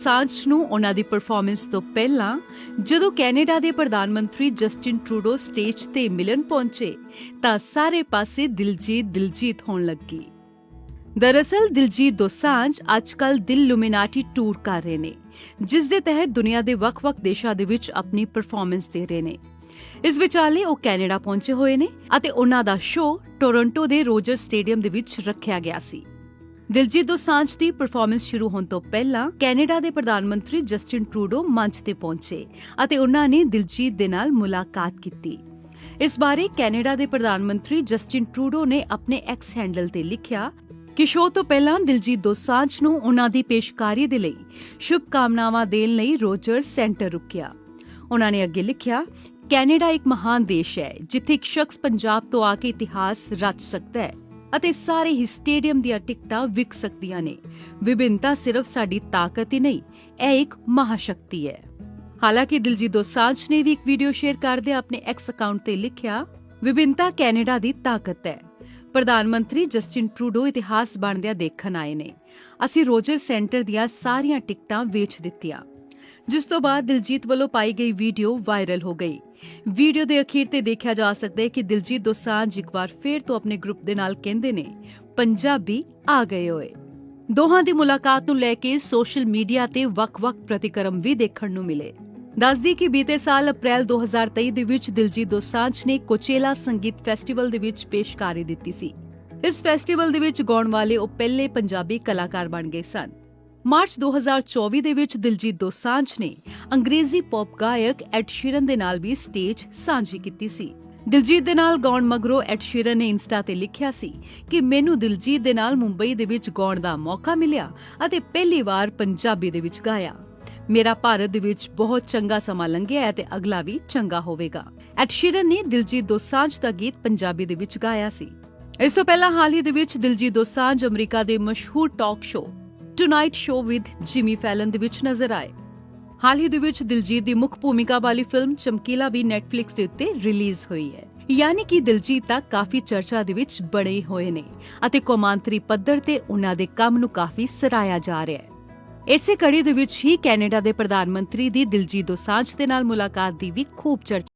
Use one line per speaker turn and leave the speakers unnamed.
ਸਾਂਝ ਨੂੰ ਉਹਨਾਂ ਦੀ ਪਰਫਾਰਮੈਂਸ ਤੋਂ ਪਹਿਲਾਂ, ਜਦੋਂ ਕੈਨੇਡਾ ਦੇ ਪ੍ਰਧਾਨ ਮੰਤਰੀ ਜਸਟਿਨ ਟਰੂਡੋ ਸਟੇਜ ਤੇ ਮਿਲਣ ਪਹੁੰਚੇ, ਤਾਂ ਸਾਰੇ ਪਾਸੇ ਦਿਲਜੀਤ ਦਿਲਜੀਤ ਹੋਣ ਲੱਗੀ। ਦਰਅਸਲ, ਦਿਲਜੀਤ ਦੋਸਾਂਝ ਅੱਜਕੱਲ ਦਿਲ ਲੂਮੀਨਾਟੀ ਟੂਰ ਕਰ ਰਹੇ ਨੇ, ਜਿਸ ਦੇ ਤਹਿਤ ਦੁਨੀਆ ਦੇ ਵੱਖ-ਵੱਖ ਦੇਸ਼ਾਂ ਦੇ ਵਿੱਚ ਆਪਣੀ ਪਰਫਾਰਮੈਂਸ ਦੇ ਰਹੇ ਨੇ। ਇਸ ਵਿਚਾਲੇ ਉਹ ਕੈਨੇਡਾ ਪਹੁੰਚੇ ਹੋਏ ਨੇ ਅਤੇ ਉਹਨਾਂ ਦਾ ਸ਼ੋਅ ਟੋਰਾਂਟੋ ਦੇ ਰੋਜਰ ਸਟੇਡੀਅਮ ਦੇ ਵਿੱਚ ਰੱਖਿਆ ਗਿਆ ਸੀ। ਦਿਲਜੀਤ ਦੋਸਾਂਝ ਦੀ ਪਰਫਾਰਮੈਂਸ ਸ਼ੁਰੂ ਹੋਣ ਤੋਂ ਪਹਿਲਾਂ ਕੈਨੇਡਾ ਦੇ ਪ੍ਰਧਾਨ ਮੰਤਰੀ ਜਸਟਿਨ ਟਰੂਡੋ ਮੰਚ ਤੇ ਪਹੁੰਚੇ ਅਤੇ ਉਹਨਾਂ ਨੇ ਦਿਲਜੀਤ ਦੇ ਨਾਲ ਮੁਲਾਕਾਤ ਕੀਤੀ। ਇਸ ਬਾਰੇ ਕੈਨੇਡਾ ਦੇ ਪ੍ਰਧਾਨ ਮੰਤਰੀ ਜਸਟਿਨ ਟਰੂਡੋ ਨੇ ਆਪਣੇ ਐਕਸ ਹੈਂਡਲ ਤੇ ਲਿਖਿਆ ਕਿ ਸ਼ੋਅ ਤੋਂ ਪਹਿਲਾਂ ਦਿਲਜੀਤ ਦੋਸਾਂਝ ਨੂੰ ਉਹਨਾਂ ਦੀ ਪੇਸ਼ਕਾਰੀ ਦੇ ਲਈ ਸ਼ੁਭ ਕਾਮਨਾਵਾਂ ਦੇਣ ਲਈ ਰੋਜਰ ਸੈਂਟਰ ਰੁਕਿਆ। ਉਹਨਾਂ ਨੇ ਅੱਗੇ ਲਿਖਿਆ, ਕੈਨੇਡਾ ਇੱਕ ਮਹਾਨ ਦੇਸ਼ ਹੈ, ਜਿੱਥੇ ਇੱਕ ਸ਼ਖਸ ਪੰਜਾਬ ਤੋਂ ਆ ਕੇ ਇਤਿਹਾਸ ਰਚ ਸਕਦਾ ਹੈ। ਅਤੇ ਸਾਰੇ ਹੀ ਸਟੇਡੀਅਮ ਦੀਆਂ ਟਿਕਟਾਂ ਵਿਕ ਸਕਦੀਆਂ ਨੇ। ਵਿਭਿੰਨਤਾ ਸਿਰਫ ਸਾਡੀ ਤਾਕਤ ਹੀ ਨਹੀਂ, ਇਹ ਇੱਕ ਮਹਾਸ਼ਕਤੀ ਹੈ। ਹਾਲਾਂਕਿ ਦਿਲਜੀਤ ਦੋਸਾਂਝ ਨੇ ਵੀ ਇੱਕ ਵੀਡੀਓ ਸ਼ੇਅਰ ਕਰਦੇ ਆਪਣੇ ਐਕਸ ਅਕਾਊਂਟ ਤੇ ਲਿਖਿਆ, ਵਿਭਿੰਨਤਾ ਕੈਨੇਡਾ ਦੀ ਤਾਕਤ ਹੈ। ਪ੍ਰਧਾਨ ਮੰਤਰੀ ਜਸਟਿਨ ਟਰੂਡੋ ਇਤਿਹਾਸ ਬਣਦਿਆਂ ਦੇਖਣ ਆਏ ਨੇ। ਅਸੀਂ ਰੋਜਰ ਸੈਂਟਰ ਦੀਆਂ ਸਾਰੀਆਂ ਟਿਕਟਾਂ ਵੇਚ ਦਿੱਤੀਆਂ, ਜਿਸ ਤੋਂ ਬਾਅਦ ਦਿਲਜੀਤ ਵੱਲੋਂ ਪਾਈ ਗਈ ਵੀਡੀਓ ਵਾਇਰਲ ਹੋ ਗਈ। ਵੀਡੀਓ ਦੇ ਅਖੀਰ ਤੇ ਦੇਖਿਆ ਜਾ ਸਕਦਾ ਹੈ ਕਿ ਦਿਲਜੀਤ ਦੋਸਾਂਝ ਇੱਕ ਵਾਰ ਫੇਰ ਤੋਂ ਆਪਣੇ ਗਰੁੱਪ ਦੇ ਨਾਲ ਕਹਿੰਦੇ ਨੇ, ਪੰਜਾਬੀ ਆ ਗਏ ਓਏ। ਦੋਹਾਂ ਦੀ ਮੁਲਾਕਾਤ ਨੂੰ ਲੈ ਕੇ ਸੋਸ਼ਲ ਮੀਡੀਆ ਤੇ ਵੱਖ-ਵੱਖ ਪ੍ਰਤੀਕਰਮ ਵੀ ਦੇਖਣ ਨੂੰ ਮਿਲੇ। ਦੱਸਦੀ ਕਿ ਬੀਤੇ ਸਾਲ ਅਪ੍ਰੈਲ 2023 ਦੇ ਵਿੱਚ ਦਿਲਜੀਤ ਦੋਸਾਂਝ ਨੇ ਕੋਚੇਲਾ ਸੰਗੀਤ ਫੈਸਟੀਵਲ ਦੇ ਵਿੱਚ ਪੇਸ਼ਕਾਰੀ ਦਿੱਤੀ ਸੀ। ਇਸ ਫੈਸਟੀਵਲ ਦੇ ਵਿੱਚ ਗਾਉਣ ਵਾਲੇ ਉਹ ਪਹਿਲੇ ਪੰਜਾਬੀ ਕਲਾਕਾਰ ਬਣ ਗਏ ਸਨ। ਮਾਰਚ 2024 ਦੇ ਵਿੱਚ ਦਿਲਜੀਤ ਦੋਸਾਂਝ ਨੇ ਅੰਗਰੇਜ਼ੀ ਪੌਪ ਗਾਇਕ ਐਡ ਸ਼ੀਰਨ ਦੇ ਨਾਲ ਵੀ ਸਟੇਜ ਸਾਂਝੀ ਕੀਤੀ ਸੀ। ਦਿਲਜੀਤ ਦੇ ਨਾਲ ਗਾਉਣ ਮਗਰੋਂ ਐਡ ਸ਼ੀਰਨ ਨੇ ਇੰਸਟਾ ਤੇ ਲਿਖਿਆ ਸੀ ਕਿ ਮੈਨੂੰ ਦਿਲਜੀਤ ਦੇ ਨਾਲ ਮੁੰਬਈ ਦੇ ਵਿੱਚ ਗਾਉਣ ਦਾ ਮੌਕਾ ਮਿਲਿਆ ਅਤੇ ਪਹਿਲੀ ਵਾਰ ਪੰਜਾਬੀ ਦੇ ਵਿੱਚ ਗਾਇਆ। ਮੇਰਾ ਭਾਰਤ ਦੇ ਵਿੱਚ ਬਹੁਤ ਚੰਗਾ ਸਮਾਂ ਲੰਘਿਆ ਹੈ ਤੇ ਅਗਲਾ ਵੀ ਚੰਗਾ ਹੋਵੇਗਾ। ਐਡ ਸ਼ੀਰਨ ਨੇ ਦਿਲਜੀਤ ਦੋਸਾਂਝ ਦਾ ਗੀਤ ਪੰਜਾਬੀ ਦੇ ਵਿੱਚ ਗਾਇਆ ਸੀ। ਇਸ ਤੋਂ ਪਹਿਲਾਂ ਹਾਲ ਹੀ ਦੇ ਵਿੱਚ ਦਿਲਜੀਤ ਦੋਸਾਂਝ ਅਮਰੀਕਾ ਦੇ ਮਸ਼ਹੂਰ talk show Tonight Show with Jimmy Fallon ਦੇ ਵਿੱਚ ਨਜ਼ਰ ਆਏ। ਹਾਲ ਹੀ ਦੇ ਵਿੱਚ ਦਿਲਜੀਤ ਦੀ ਮੁੱਖ ਭੂਮਿਕਾ ਵਾਲੀ ਫਿਲਮ ਚਮਕੀਲਾ ਵੀ ਨੈਟਫਲਿਕਸ ਦੇ ਉੱਤੇ ਰਿਲੀਜ਼ ਹੋਈ ਹੈ। ਯਾਨੀ ਕਿ ਦਿਲਜੀਤ ਤਾਂ ਕਾਫੀ ਚਰਚਾ ਦੇ ਵਿੱਚ ਬਣੇ ਹੋਏ ਨੇ ਅਤੇ ਕੌਮਾਂਤਰੀ ਪੱਧਰ ਤੇ ਉਹਨਾਂ ਦੇ ਕੰਮ ਨੂੰ ਕਾਫੀ ਸਰਾਇਆ ਜਾ ਰਿਹਾ ਹੈ। ਇਸੇ ਕੜੀ ਦੇ ਵਿੱਚ ਹੀ ਕੈਨੇਡਾ ਦੇ ਪ੍ਰਧਾਨ ਮੰਤਰੀ ਦੀ ਦਿਲਜੀਤ ਦੋਸਾਂਝ ਦੇ ਨਾਲ ਮੁਲਾਕਾਤ ਦੀ ਵੀ ਖੂਬ ਚਰਚਾ